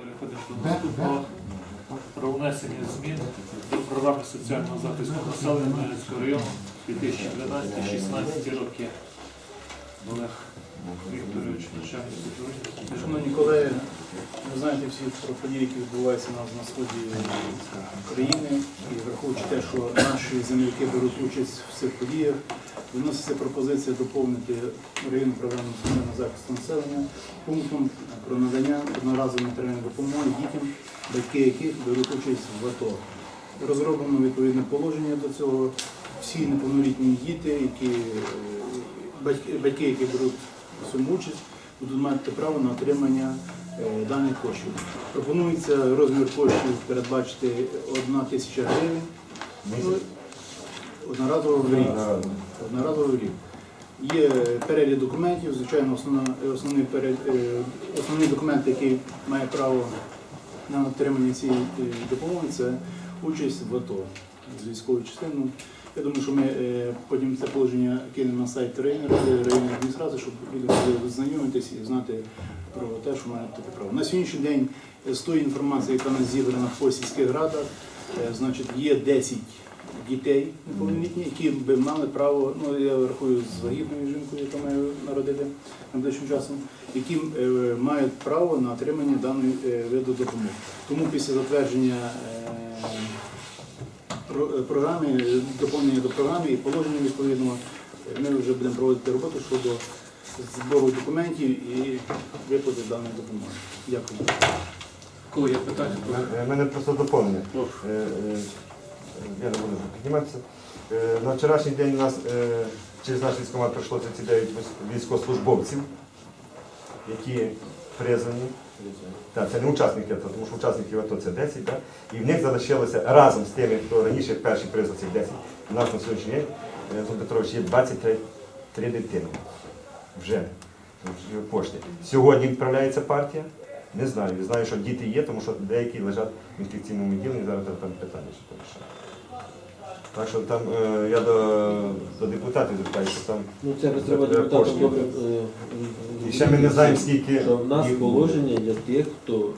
Переходимо до наступного про внесення змін до програми соціального захисту населення Хмельницького району 2012-16 роки. Олег Вікторович, начальник управління. Шановні колеги, ви знаєте всі про події, які відбуваються у нас на сході країни, і враховуючи те, що наші земляки беруть участь в цих подіях, виноситься пропозиція доповнити районну програму соціального захисту населення пунктом про надання одноразової матеріальної допомоги дітям, батьки яких беруть участь в АТО. Розроблено відповідне положення до цього. Всі неповнолітні діти, які батьки, які беруть цьому участь, будуть мати право на отримання е, даних коштів. Пропонується розмір коштів передбачити 1 тисяча гривень одноразово в рік. Одноразово в рік. Є перелік документів, звичайно, основна, основний, перелік, е, основний документ, який має право на отримання цієї е, допомоги, це участь в АТО з військовою частиною. Я думаю, що ми е, потім це положення кинемо на сайт районної районної адміністрації, щоб люди могли знайомитись і знати про те, що мають таке право. На сьогоднішній день з тої інформації, яка нас зібрана по сільських радах, значить, є 10 дітей неповнолітніх, які би мали право, ну я рахую з вагітною жінкою, яка має народити найближчим часом, які е, мають право на отримання даної е, виду допомоги. Тому після затвердження е, про- е, програми, е, доповнення до програми і положення відповідного, е, ми вже будемо проводити роботу щодо збору документів і виплати даної допомоги. Дякую. Кого є питання? У мене просто доповнення. Прошу. Е, е, Я не буду підніматися. Е, На вчорашній день у нас е, через наш військкомат пройшло 39 військ- військовослужбовців, які призвані. Так, це не учасники АТО, тому що учасників АТО це 10, так? і в них залишилося разом з тими, хто раніше перші призвав цих 10. У нас на сьогоднішній день, е, Антон Петрович, є 23 три дитини. Вже в кошти. Сьогодні відправляється партія. Не знаю. Я знаю, що діти є, тому що деякі лежать в інфекційному відділенні, зараз там питання ще порішаю. Так що там е, я до, до депутатів звертаюся, що там. Ну це би треба депутатам добре. е, І ще ми не знаємо, скільки. Що в нас їх положення для тих, хто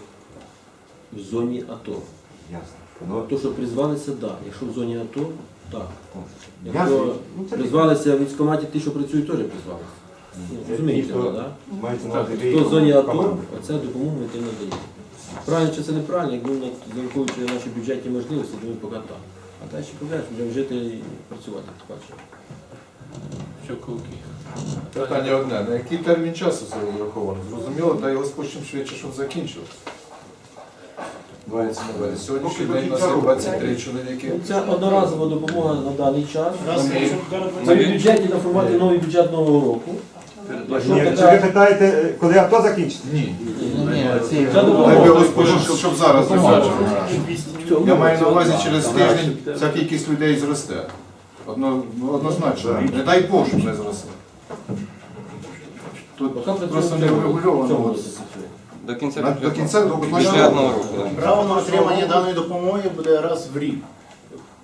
в зоні АТО. Ясно. Ну, То, що призвалися, так. Да. Якщо в зоні АТо, так. ясно. Якщо Ну, це призвалися в військкоматі, ті, що працюють, теж призвалися. Розумієте, хто так? мається на увазі Хто в зоні АТО, команди. оце допомогу ми тим надаємо. Правильно чи це неправильно, якби ми зараховуючи наші бюджетні можливості, то ми поки так. А далі побачимо, будемо жити і працювати, бачимо. Що колки? Питання одне. На який термін часу це розраховано? Зрозуміло, та його чим швидше, щоб закінчилось. Мається на увазі. Сьогоднішній день у нас є 23 чоловіки. Ну, Це одноразова допомога на даний час. Раз, Ми- в бюджеті на форматі новий бюджет нового року. Якщо Ні, чи ви питаєте, е, коли АТО закінчиться? Ні. Щоб, щоб зараз закінчилось. Я маю на увазі через тиждень ця кількість людей зросте. Одно, однозначно. Не дай Бог, щоб не зросло. Тут просто не врегульовано. от. До кінця року бюджетного року. да. Право на отримання даної допомоги буде раз в рік.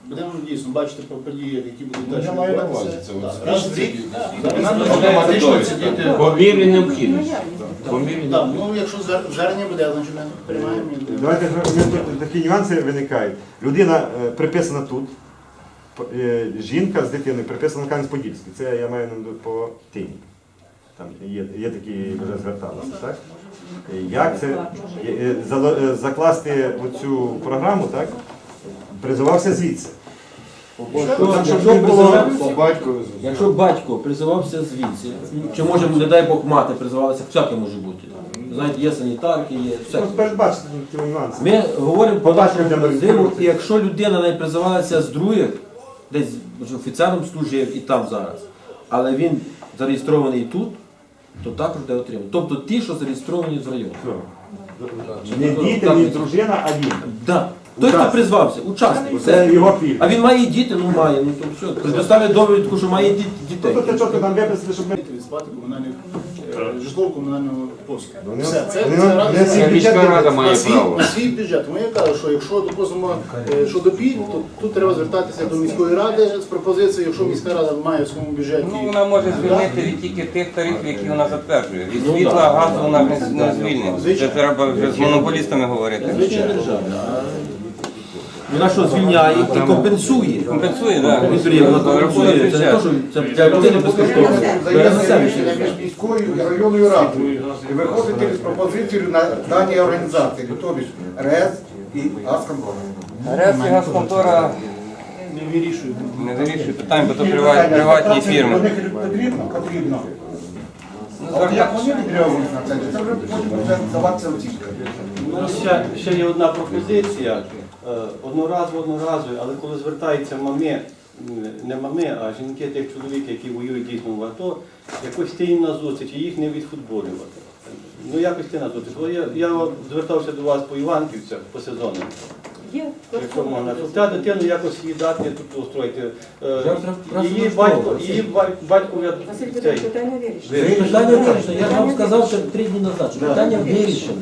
Будемо дійсно бачити про події, які будуть далі. Я маю на увазі це. От Раз в рік. Автоматично ці діти. По мірі необхідності. По мірі Так, ну якщо звер- звернення буде, значить ми приймаємо. і будемо. Давайте ж, ми тут такі нюанси виникають. Людина е, приписана тут, п- е, жінка з дитиною приписана на Кам'янець-Подільський. Це я маю на увазі по тині. Там є, є такі, вже зверталися, так? Е, Як це е, е, зало- е, закласти оцю програму, так? Призивався звідси. Якщо- щоб не було- По батькові. Якщо батько призивався звідси, чи може, не дай Бог, мати призивалася, всяке може бути. Знаєте, є санітарки, є все. Ті нюанси. Ми говоримо по Побачимо, нашому призиву, і якщо людина не призивалася з других, десь офіцером служив і там зараз, але він зареєстрований тут, то також де отримати. Тобто ті, що зареєстровані з району. Не діти, не дружина, а він. Да. Той, хто Учасник. призвався, учасник. Це його пільга. А він має діти, ну має, ну то все. Предоставить довідку, що має діт- дітей. Тобто те, що там виписали, щоб ми... від сплати комунальних е, житлово-комунального послуг. Все, це, вони це раз- на свій бюджет Міська рада на має свій, право. на свій бюджет. Тому я кажу, що якщо допустимо е, щодо пільг, то тут треба звертатися до міської ради з пропозицією, якщо міська рада має в своєму бюджеті. Ну, вона може звільнити від тільки тих тарифів, які вона затверджує. Від Ну, світла, газу вона не, не звільнить. Це треба вже з монополістами говорити. Звичайно. Вона що звільняє і компенсує. Компенсує, так. Підприємство компенсує. Це не те, що це для людини безкоштовно. Бере на себе. між міською і районною радою. І виходити з пропозицією на дані організації, тобто РЕС і Асконком. РЕС і газконтора Не вирішують. не вирішує питань, бо то приватні фірми. потрібно? Потрібно. Ну, А як вони відреагують на це, це вже потім буде здаватися оцінка. Ще, ще є одна пропозиція, одноразово, одноразово, але коли звертаються мами, не мами, а жінки тих чоловіків, які воюють дійсно в АТО, якось ти їм на зустріч і їх не відфутболювати. Ну якось ти на зустріч. Бо Я, я звертався до вас по Іванківцях по сезону. Є, Якщо можна, щоб та дитину якось їй дати тут устроїти. Е, Я Її батько, її ба- батько я Василь цей. Питання вирішено. Питання вирішено. Я вам сказав ще три дні назад, що питання вирішено.